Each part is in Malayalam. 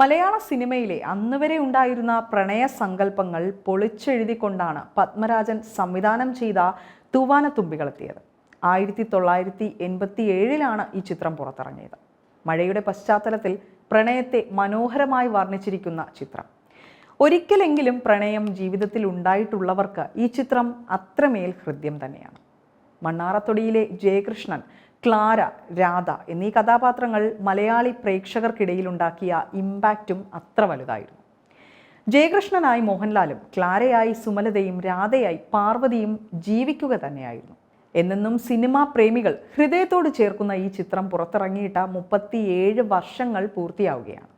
മലയാള സിനിമയിലെ അന്ന് വരെ ഉണ്ടായിരുന്ന പ്രണയ സങ്കല്പങ്ങൾ പൊളിച്ചെഴുതിക്കൊണ്ടാണ് പത്മരാജൻ സംവിധാനം ചെയ്ത തൂവാനത്തുമ്പികളെത്തിയത്. ആയിരത്തി തൊള്ളായിരത്തി എൺപത്തി ഏഴിലാണ് ഈ ചിത്രം പുറത്തിറങ്ങിയത്. മഴയുടെ പശ്ചാത്തലത്തിൽ പ്രണയത്തെ മനോഹരമായി വർണിച്ചിരിക്കുന്ന ചിത്രം. ഒരിക്കലെങ്കിലും പ്രണയം ജീവിതത്തിൽ ഉണ്ടായിട്ടുള്ളവർക്ക് ഈ ചിത്രം അത്രമേൽ ഹൃദ്യം തന്നെയാണ്. മണ്ണാറത്തൊടിയിലെ ജയകൃഷ്ണൻ ക്ലാര രാധ എന്നീ കഥാപാത്രങ്ങൾ മലയാളി പ്രേക്ഷകർക്കിടയിലുണ്ടാക്കിയ ഇമ്പാക്റ്റും അത്ര വലുതായിരുന്നു. ജയകൃഷ്ണനായി മോഹൻലാലും ക്ലാരയായി സുമലതയും രാധയായി പാർവതിയും ജീവിക്കുക തന്നെയായിരുന്നു. എന്നെന്നും സിനിമാ പ്രേമികൾ ഹൃദയത്തോട് ചേർക്കുന്ന ഈ ചിത്രം പുറത്തിറങ്ങിയിട്ട മുപ്പത്തിയേഴ് വർഷങ്ങൾ പൂർത്തിയാവുകയാണ്.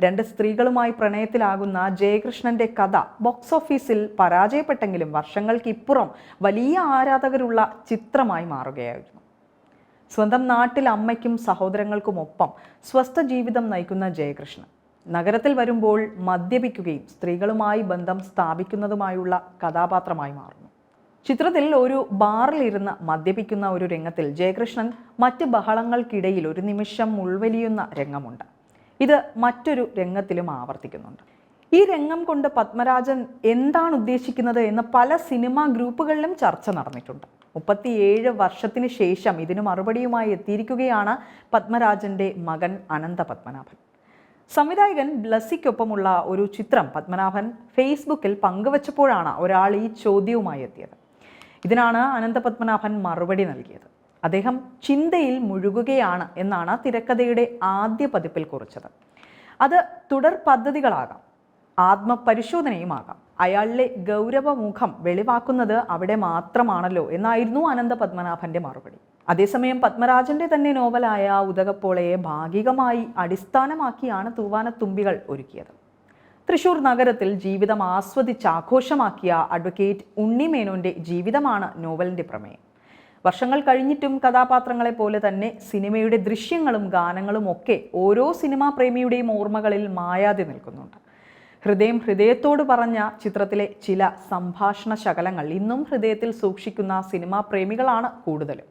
രണ്ട് സ്ത്രീകളുമായി പ്രണയത്തിലാകുന്ന ജയകൃഷ്ണന്റെ കഥ ബോക്സ് ഓഫീസിൽ പരാജയപ്പെട്ടെങ്കിലും വർഷങ്ങൾക്കിപ്പുറം വലിയ ആരാധകരുള്ള ചിത്രമായി മാറുകയായിരുന്നു. സ്വന്തം നാട്ടിൽ അമ്മയ്ക്കും സഹോദരങ്ങൾക്കുമൊപ്പം സ്വസ്ഥ ജീവിതം നയിക്കുന്ന ജയകൃഷ്ണൻ നഗരത്തിൽ വരുമ്പോൾ മദ്യപിക്കുകയും സ്ത്രീകളുമായി ബന്ധം സ്ഥാപിക്കുന്നതുമായുള്ള കഥാപാത്രമായി മാറുന്നു. ചിത്രത്തിൽ ഒരു ബാറിലിരുന്ന് മദ്യപിക്കുന്ന ഒരു രംഗത്തിൽ ജയകൃഷ്ണൻ മറ്റ് ബഹളങ്ങൾക്കിടയിൽ ഒരു നിമിഷം ഉൾവലിയുന്ന രംഗമുണ്ട്. ഇത് മറ്റൊരു രംഗത്തിലും ആവർത്തിക്കുന്നുണ്ട്. ഈ രംഗം കൊണ്ട് പത്മരാജൻ എന്താണ് ഉദ്ദേശിക്കുന്നത് എന്ന് പല സിനിമാ ഗ്രൂപ്പുകളിലും ചർച്ച നടന്നിട്ടുണ്ട്. മുപ്പത്തിയേഴ് വർഷത്തിന് ശേഷം ഇതിന് മറുപടിയുമായി എത്തിയിരിക്കുകയാണ് പത്മരാജന്റെ മകൻ അനന്ത പത്മനാഭൻ സംവിധായകൻ ബ്ലസ്സിക്കൊപ്പമുള്ള ഒരു ചിത്രം പത്മനാഭൻ ഫേസ്ബുക്കിൽ പങ്കുവച്ചപ്പോഴാണ് ഒരാൾ ഈ ചോദ്യവുമായി എത്തിയത്. ഇതിനാണ് അനന്ത പത്മനാഭൻ മറുപടി നൽകിയത്. അദ്ദേഹം ചിന്തയിൽ മുഴുകുകയാണ് എന്നാണ് തിരക്കഥയുടെ ആദ്യ പതിപ്പിൽ കുറിച്ചത്. അത് തുടർ പദ്ധതികളാകാം. ആത്മപരിശോധനയുമാകാം. അയാളിലെ ഗൗരവമുഖം വെളിവാക്കുന്നത് അവിടെ മാത്രമാണല്ലോ എന്നായിരുന്നു അനന്ത പത്മനാഭന്റെ മറുപടി. അതേസമയം പത്മരാജന്റെ തന്നെ നോവലായ ഉദകപ്പോളയെ ഭാഗികമായി അടിസ്ഥാനമാക്കിയാണ് തൂവാനത്തുമ്പികൾ ഒരുക്കിയത്. തൃശൂർ നഗരത്തിൽ ജീവിതം ആസ്വദിച്ച് ആഘോഷമാക്കിയ അഡ്വക്കേറ്റ് ഉണ്ണിമേനോന്റെ ജീവിതമാണ് നോവലിന്റെ പ്രമേയം. വർഷങ്ങൾ കഴിഞ്ഞിട്ടും കഥാപാത്രങ്ങളെ പോലെ തന്നെ സിനിമയുടെ ദൃശ്യങ്ങളും ഗാനങ്ങളും ഒക്കെ ഓരോ സിനിമാ പ്രേമിയുടെയും ഓർമ്മകളിൽ മായാതെ നിൽക്കുന്നുണ്ട്. ഹൃദയം ഹൃദയത്തോട് പറഞ്ഞ ചിത്രത്തിലെ ചില സംഭാഷണ ശകലങ്ങൾ ഇന്നും ഹൃദയത്തിൽ സൂക്ഷിക്കുന്ന സിനിമാ പ്രേമികളാണ് കൂടുതലും.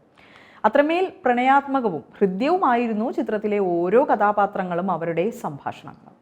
അത്രമേൽ പ്രണയാത്മകവും ഹൃദ്യവുമായിരുന്നു ചിത്രത്തിലെ ഓരോ കഥാപാത്രങ്ങളും അവരുടെ സംഭാഷണങ്ങളും